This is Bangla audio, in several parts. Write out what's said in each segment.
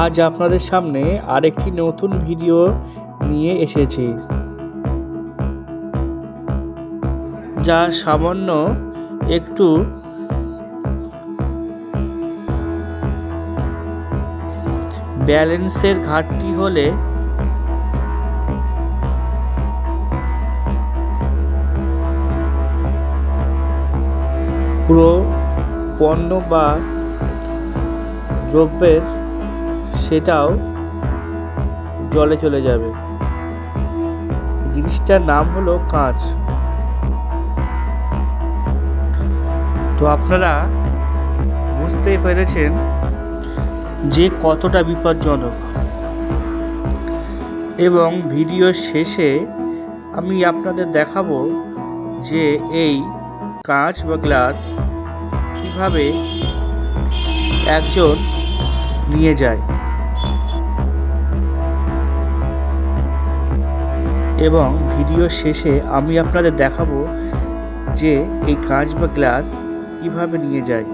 আজ আপনাদের সামনে আরেকটি নতুন ভিডিও নিয়ে এসেছি। যা সামান্য একটু ব্যালেন্সের ঘাটতি হলে পুরো পণ্য বা দ্রব্যের সেটাও জলে চলে যাবে। জিনিসটার নাম হলো কাঁচ। তো আপনারা বুঝতেই পেরেছেন যে কতটা বিপজ্জনক। এবং ভিডিও শেষে আমি আপনাদের দেখাবো যে এই কাঁচ বা গ্লাস কীভাবে একজন নিয়ে যায়। এবং ভিডিও শেষে আমি আপনাদের দেখাবো যে এই কাঁচ বা গ্লাস কীভাবে নিয়ে যায়,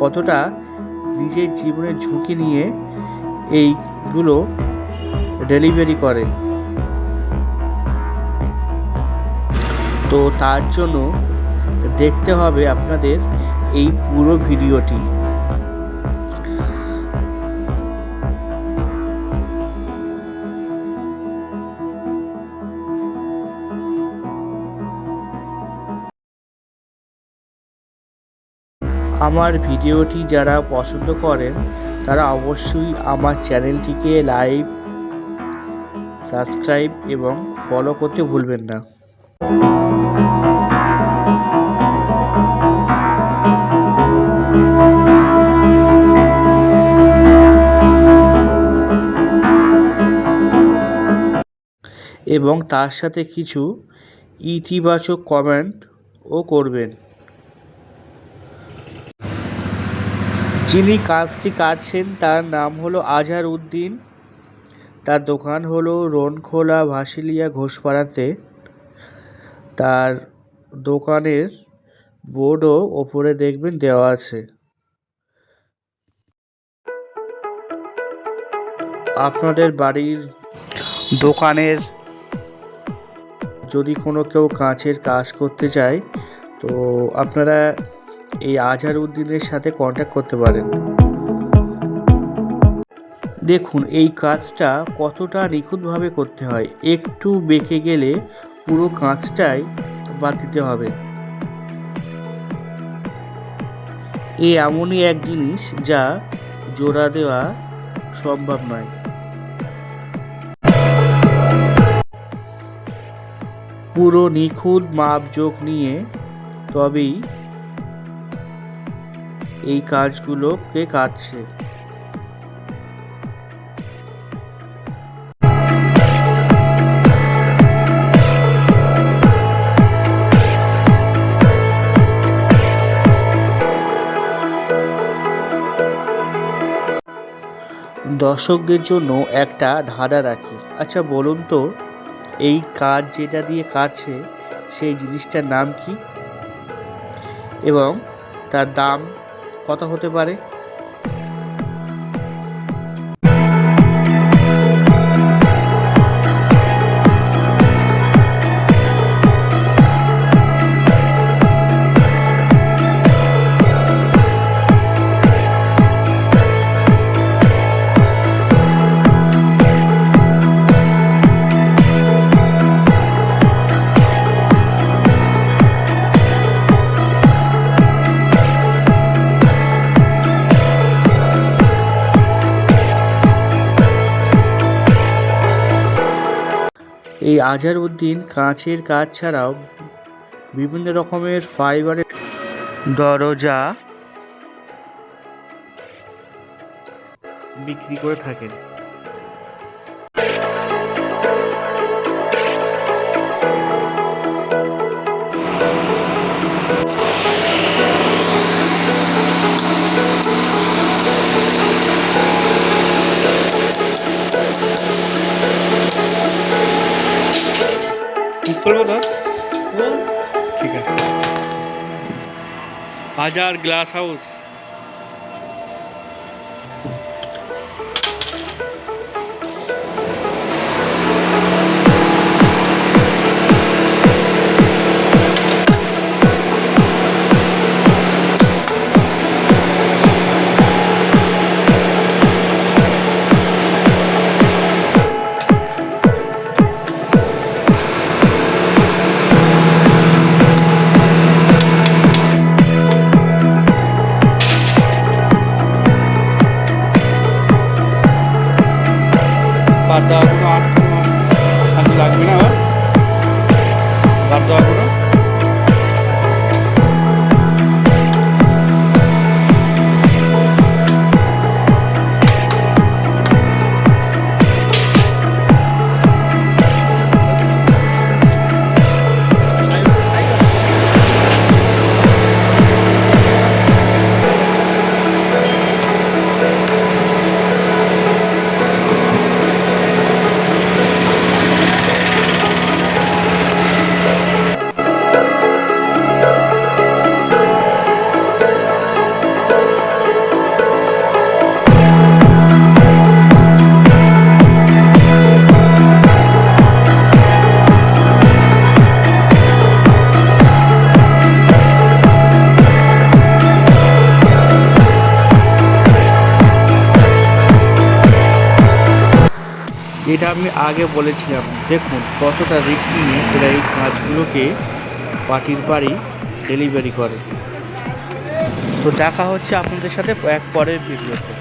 কতটা নিজের জীবনের ঝুঁকি নিয়ে এইগুলো ডেলিভারি করে। তো তার জন্য দেখতে হবে আপনাদের এই পুরো ভিডিওটি। আমার ভিডিওটি যারা পছন্দ করেন, তারা অবশ্যই আমার চ্যানেলটিকে লাইক, সাবস্ক্রাইব এবং ফলো করতে ভুলবেন না। এবং তার সাথে কিছু ইতিবাচক কমেন্টও করবেন। যিনি কাজটি কাটছেন, তার নাম হলো আজহার উদ্দিন। তার দোকান হলো রনখোলা ভাসিলিয়া ঘোষপাড়াতে। তার দোকানের বোর্ডও ওপরে দেখবেন দেওয়া আছে। আপনাদের বাড়ির দোকানের যদি কোনো কেউ কাঁচের কাজ করতে চায়, তো আপনারা এই আজহার উদ্দিনের সাথে কন্ট্যাক্ট করতে পারেন। দেখুন, এই কাজটা কতটা নিখুঁতভাবে করতে হয়। একটু বেঁকে গেলে পুরো কাঁচটাই বাদ দিতে হবে। এ এমনই এক জিনিস যা জোড়া দেওয়া সম্ভব নয়। পুরো নিখুঁত মাপজোক নিয়ে তবেই এই কাজগুলোকে কাটছে? দর্শকদের জন্য একটা ধাঁধা রাখি। আচ্ছা বলুন তো, এই কাজ যেটা দিয়ে কাটছে, সেই জিনিসটার নাম কি? এবং তার দাম কত হতে পারে। এই আজহার উদ্দিন কাঁচের কাজ ছাড়াও বিভিন্ন রকমের ফাইবারের দরজা বিক্রি করে থাকেন। ঠিক করব ঠিক আছে। হাজার গ্লাস হাউস। দেওয়াগুলো আর কাজে লাগবে না আবার। বাদ দেওয়াগুলো এটা আমি আগে বলেছিলাম, দেখুন কতটা রিস্ক নিয়ে এরা এই কাজগুলোকে পার্টির বাড়ি ডেলিভারি করে। তো দেখা হচ্ছে আপনাদের সাথে এক পরের ভিডিওতে